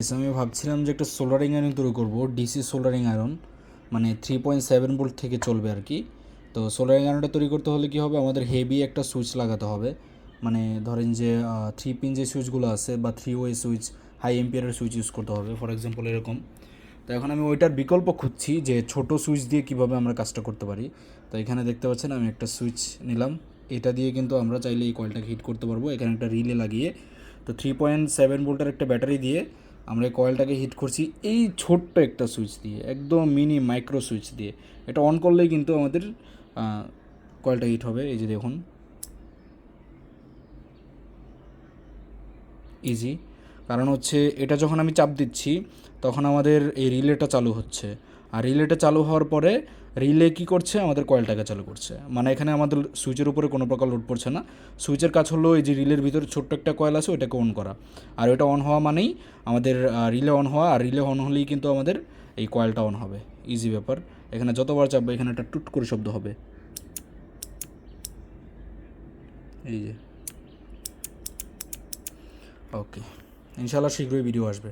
আমি ভাবছিলাম যে একটা সোল্ডারিং আয়রন তৈরি করব ডিসি সোল্ডারিং আয়রন মানে থ্রি পয়েন্ট সেভেন বোল্ট থেকে চলবে আর কি। তো সোল্ডারিং আয়রনটা তৈরি করতে হলে কী হবে? আমাদের হেভি একটা সুইচ লাগাতে হবে। মানে ধরেন যে থ্রি পিন যে সুইচগুলো আছে বা থ্রি ওয়ে সুইচ হাই এম্পিয়ারের সুইচ ইউজ করতে হবে ফর এক্সাম্পল এরকম। তো এখন আমি ওইটার বিকল্প খুঁজছি যে ছোট সুইচ দিয়ে কীভাবে আমরা কাজটা করতে পারি। তো এখানে দেখতে পাচ্ছেন আমি একটা সুইচ নিলাম। এটা দিয়ে কিন্তু আমরা চাইলে এই কয়েলটাকে হিট করতে পারব। এখানে একটা রিলে লাগিয়ে। তো থ্রি পয়েন্ট সেভেন ভোল্টের একটা ব্যাটারি দিয়ে আমরা এই কয়েলটাকে হিট করছি, এই ছোট্ট একটা সুইচ দিয়ে, একদম মিনি মাইক্রো সুইচ দিয়ে। এটা অন করলেই কিন্তু আমাদের কয়েলটা হিট হবে, এই যে দেখুন। ইজি কারণ হচ্ছে, এটা যখন আমি চাপ দিচ্ছি, তখন আমাদের এই রিলেটা চালু হচ্ছে। আর রিলেটা চালু হওয়ার পরে রিলে কি করছে? আমাদের কয়েলটাকে চালু করছে। মানে এখানে আমাদের সুইচের উপরে কোনো প্রকার লোড পড়ছে না। সুইচের কাজ হলো এই যে রিলের ভিতরে ছোট্ট একটা কয়েল আছে, ওইটাকে অন করা। আর ওটা অন হওয়া মানেই আমাদের রিলে অন হওয়া, আর রিলে অন হলেই কিন্তু আমাদের এই কয়েলটা অন হবে। ইজি ব্যাপার। এখানে যতবার চাপবে, এখানে একটা টুট করে শব্দ হবে। এই যে। ওকে ইনশাল্লাহ শীঘ্রই ভিডিও আসবে।